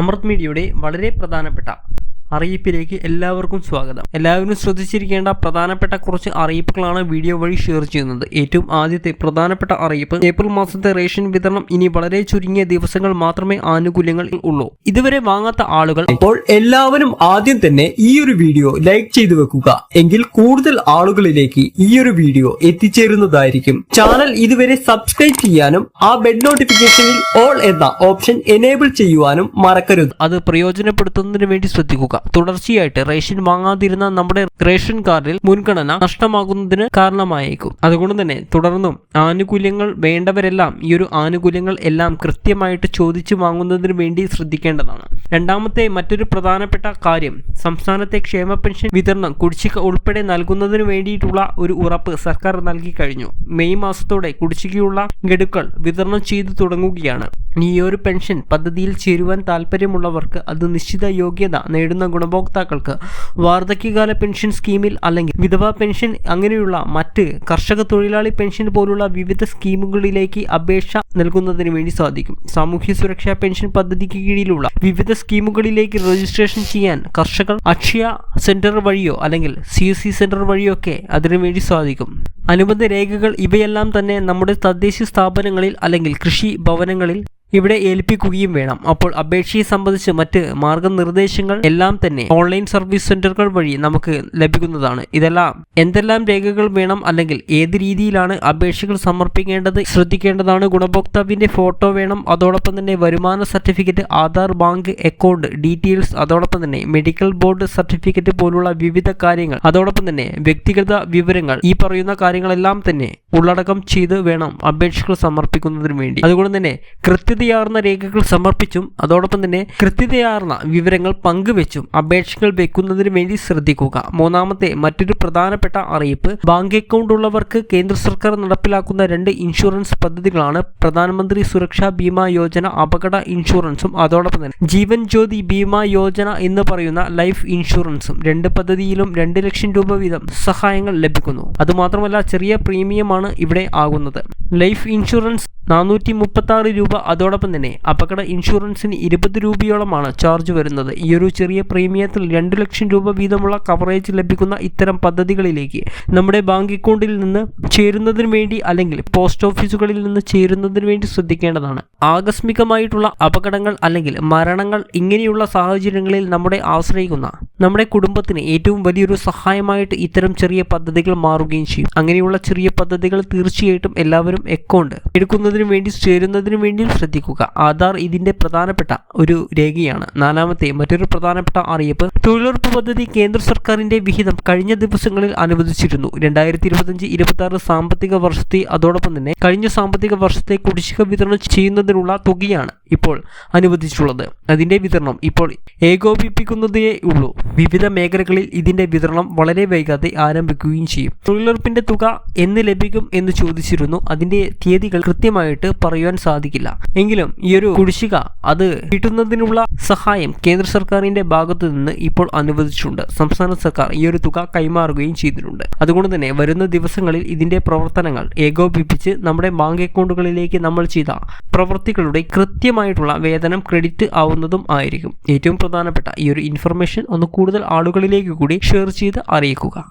അമൃത് മീഡിയയുടെ വളരെ പ്രധാനപ്പെട്ട അറിയിപ്പിലേക്ക് എല്ലാവർക്കും സ്വാഗതം. എല്ലാവരും ശ്രദ്ധിച്ചിരിക്കേണ്ട പ്രധാനപ്പെട്ട കുറച്ച് അറിയിപ്പുകളാണ് വീഡിയോ വഴി ഷെയർ ചെയ്യുന്നത്. ഏറ്റവും ആദ്യത്തെ പ്രധാനപ്പെട്ട അറിയിപ്പ് ഏപ്രിൽ മാസത്തെ റേഷൻ വിതരണം ഇനി വളരെ ചുരുങ്ങിയ ദിവസങ്ങൾ മാത്രമേ ആനുകൂല്യങ്ങൾ ഉള്ളൂ. ഇതുവരെ വാങ്ങാത്ത ആളുകൾ അപ്പോൾ എല്ലാവരും ആദ്യം തന്നെ ഈ ഒരു വീഡിയോ ലൈക്ക് ചെയ്തു വെക്കുക. എങ്കിൽ കൂടുതൽ ആളുകളിലേക്ക് ഈ ഒരു വീഡിയോ എത്തിച്ചേരുന്നതായിരിക്കും. ചാനൽ ഇതുവരെ സബ്സ്ക്രൈബ് ചെയ്യാനും ആ ബെഡ് നോട്ടിഫിക്കേഷനിൽ ഓൾ എന്ന ഓപ്ഷൻ എനേബിൾ ചെയ്യുവാനും മറക്കരുത്. അത് പ്രയോജനപ്പെടുത്തുന്നതിന് വേണ്ടി ശ്രദ്ധിക്കുക. തുടർച്ചയായിട്ട് റേഷൻ വാങ്ങാതിരുന്ന നമ്മുടെ റേഷൻ കാർഡിൽ മുൻഗണന നഷ്ടമാകുന്നതിന് കാരണമായേക്കും. അതുകൊണ്ട് തന്നെ തുടർന്നും ആനുകൂല്യങ്ങൾ വേണ്ടവരെല്ലാം ഈ ഒരു ആനുകൂല്യങ്ങൾ എല്ലാം കൃത്യമായിട്ട് ചോദിച്ചു വാങ്ങുന്നതിന് വേണ്ടി ശ്രദ്ധിക്കേണ്ടതാണ്. രണ്ടാമത്തെ മറ്റൊരു പ്രധാനപ്പെട്ട കാര്യം സംസ്ഥാനത്തെ ക്ഷേമ പെൻഷൻ വിതരണം കുടിശ്ശിക ഉൾപ്പെടെ നൽകുന്നതിന് വേണ്ടിയിട്ടുള്ള ഒരു ഉറപ്പ് സർക്കാർ നൽകി കഴിഞ്ഞു. മെയ് മാസത്തോടെ കുടിശ്ശികയുള്ള ഗഡുക്കൾ വിതരണം ചെയ്തു തുടങ്ങുകയാണ്. ഈ ഒരു പെൻഷൻ പദ്ധതിയിൽ ചേരുവാൻ താല്പര്യമുള്ളവർക്ക് അത് നിശ്ചിത യോഗ്യത നേടുന്ന ഗുണഭോക്താക്കൾക്ക് വാർദ്ധക്യകാല പെൻഷൻ സ്കീമിൽ അല്ലെങ്കിൽ വിധവ പെൻഷൻ അങ്ങനെയുള്ള മറ്റ് കർഷക തൊഴിലാളി പെൻഷൻ പോലുള്ള വിവിധ സ്കീമുകളിലേക്ക് അപേക്ഷ നൽകുന്നതിന് വേണ്ടി സാധിക്കും. സാമൂഹ്യ സുരക്ഷാ പെൻഷൻ പദ്ധതിക്ക് കീഴിലുള്ള വിവിധ സ്കീമുകളിലേക്ക് രജിസ്ട്രേഷൻ ചെയ്യാൻ കർഷകർ അക്ഷയ സെന്റർ വഴിയോ അല്ലെങ്കിൽ സി എസ് സി സെന്റർ വഴിയോ ഒക്കെ അതിനുവേണ്ടി സാധിക്കും. അനുബന്ധ രേഖകൾ ഇവയെല്ലാം തന്നെ നമ്മുടെ തദ്ദേശ സ്ഥാപനങ്ങളിൽ അല്ലെങ്കിൽ കൃഷി ഭവനങ്ങളിൽ ഇവിടെ ഏൽപ്പിക്കുകയും വേണം. അപ്പോൾ അപേക്ഷയെ സംബന്ധിച്ച് മറ്റ് മാർഗനിർദ്ദേശങ്ങൾ എല്ലാം തന്നെ ഓൺലൈൻ സർവീസ് സെന്ററുകൾ വഴി നമുക്ക് ലഭിക്കുന്നതാണ്. ഇതെല്ലാം എന്തെല്ലാം രേഖകൾ വേണം അല്ലെങ്കിൽ ഏത് രീതിയിലാണ് അപേക്ഷകൾ സമർപ്പിക്കേണ്ടത് ശ്രദ്ധിക്കേണ്ടതാണ് ഗുണഭോക്താവിന്റെ ഫോട്ടോ വേണം അതോടൊപ്പം തന്നെ വരുമാന certificate Aadhaar bank account details അതോടൊപ്പം തന്നെ മെഡിക്കൽ ബോർഡ് സർട്ടിഫിക്കറ്റ് പോലുള്ള വിവിധ കാര്യങ്ങൾ അതോടൊപ്പം തന്നെ വ്യക്തിഗത വിവരങ്ങൾ ഈ പറയുന്ന കാര്യങ്ങളെല്ലാം തന്നെ ഉള്ളടക്കം ചെയ്ത് വേണം അപേക്ഷകൾ സമർപ്പിക്കുന്നതിന് വേണ്ടി. അതുകൊണ്ട് തന്നെ കൃത്യതയാർന്ന രേഖകൾ സമർപ്പിച്ചും അതോടൊപ്പം തന്നെ കൃത്യതയാർന്ന വിവരങ്ങൾ പങ്കുവെച്ചും അപേക്ഷകൾ വെക്കുന്നതിന് വേണ്ടി ശ്രദ്ധിക്കുക. മൂന്നാമത്തെ മറ്റൊരു പ്രധാനപ്പെട്ട അറിയിപ്പ് ബാങ്ക് അക്കൗണ്ട് ഉള്ളവർക്ക് കേന്ദ്ര സർക്കാർ നടപ്പിലാക്കുന്ന രണ്ട് ഇൻഷുറൻസ് പദ്ധതികളാണ് പ്രധാനമന്ത്രി സുരക്ഷാ ബീമാ യോജന അപകട ഇൻഷുറൻസും അതോടൊപ്പം തന്നെ ജീവൻ ജ്യോതി ബീമാ യോജന എന്ന് പറയുന്ന ലൈഫ് ഇൻഷുറൻസും. രണ്ട് പദ്ധതിയിലും രണ്ട് ലക്ഷം രൂപ വീതം സഹായങ്ങൾ ലഭിക്കുന്നു. അതുമാത്രമല്ല ചെറിയ പ്രീമിയമാണ് ഇവിടെ ആകുന്നത്. ലൈഫ് ഇൻഷുറൻസ് നാനൂറ്റി മുപ്പത്തി ആറ് രൂപ അതോടൊപ്പം തന്നെ അപകട ഇൻഷുറൻസിന് ഇരുപത് രൂപയോളമാണ് ചാർജ് വരുന്നത്. ഈ ഒരു ചെറിയ പ്രീമിയത്തിൽ രണ്ട് ലക്ഷം രൂപ വീതമുള്ള കവറേജ് ലഭിക്കുന്ന ഇത്തരം പദ്ധതികളിലേക്ക് നമ്മുടെ ബാങ്ക് അക്കൗണ്ടിൽ നിന്ന് ചേരുന്നതിന് വേണ്ടി അല്ലെങ്കിൽ പോസ്റ്റ് ഓഫീസുകളിൽ നിന്ന് ചേരുന്നതിന് വേണ്ടി ശ്രദ്ധിക്കേണ്ടതാണ്. ആകസ്മികമായിട്ടുള്ള അപകടങ്ങൾ അല്ലെങ്കിൽ മരണങ്ങൾ ഇങ്ങനെയുള്ള സാഹചര്യങ്ങളിൽ നമ്മുടെ ആശ്രയിക്കുന്ന നമ്മുടെ കുടുംബത്തിന് ഏറ്റവും വലിയൊരു സഹായമായിട്ട് ഇത്തരം ചെറിയ പദ്ധതികൾ മാറുകയും ചെയ്യും. അങ്ങനെയുള്ള ചെറിയ പദ്ധതികൾ തീർച്ചയായിട്ടും എല്ലാവരും അക്കൗണ്ട് എടുക്കുന്നതിന് വേണ്ടി ചേരുന്നതിനു വേണ്ടിയും ശ്രദ്ധിക്കുക. ആധാർ ഇതിന്റെ പ്രധാനപ്പെട്ട ഒരു രേഖയാണ്. നാലാമത്തെ മറ്റൊരു പ്രധാനപ്പെട്ട അറിയിപ്പ് തൊഴിലുറപ്പ് പദ്ധതി കേന്ദ്ര സർക്കാരിന്റെ വിഹിതം കഴിഞ്ഞ ദിവസങ്ങളിൽ അനുവദിച്ചിരുന്നു. രണ്ടായിരത്തി ഇരുപത്തഞ്ച് ഇരുപത്തി ആറ് സാമ്പത്തിക വർഷത്തെ അതോടൊപ്പം തന്നെ കഴിഞ്ഞ സാമ്പത്തിക വർഷത്തെ കുടിശ്ശിക വിതരണം ചെയ്യുന്നതിനുള്ള തുകയാണ്. ഇപ്പോൾ അനുവദിച്ചിട്ടുള്ളത്. അതിന്റെ വിതരണം ഇപ്പോൾ ഏകോപിപ്പിക്കുന്നതേ ഉള്ളൂ. വിവിധ മേഖലകളിൽ ഇതിന്റെ വിതരണം വളരെ വൈകാതെ ആരംഭിക്കുകയും ചെയ്യും. തൊഴിലുറപ്പിന്റെ തുക എന്ന് ലഭിക്കും എന്ന് ചോദിച്ചിരുന്നു. അതിന്റെ തീയതികൾ കൃത്യമായിട്ട് പറയുവാൻ സാധിക്കില്ല. എങ്കിലും ഈ ഒരു കുടിശ്ശിക അത് കിട്ടുന്നതിനുള്ള സഹായം കേന്ദ്ര സർക്കാരിന്റെ ഭാഗത്തു നിന്ന് ഇപ്പോൾ അനുവദിച്ചിട്ടുണ്ട്. സംസ്ഥാന സർക്കാർ ഈ ഒരു തുക കൈമാറുകയും ചെയ്തിട്ടുണ്ട്. അതുകൊണ്ട് തന്നെ വരുന്ന ദിവസങ്ങളിൽ ഇതിന്റെ പ്രവർത്തനങ്ങൾ ഏകോപിപ്പിച്ച് നമ്മുടെ ബാങ്ക് അക്കൗണ്ടുകളിലേക്ക് നമ്മൾ ചെയ്ത പ്രവൃത്തികളുടെ കൃത്യമായിട്ടുള്ള വേതനം ക്രെഡിറ്റ് ആവുന്നതും ആയിരിക്കും. ഏറ്റവും പ്രധാനപ്പെട്ട ഈ ഒരു ഇൻഫർമേഷൻ ഒന്ന് കൂടുതൽ ആളുകളിലേക്ക് കൂടി ഷെയർ ചെയ്ത് അറിയിക്കുക.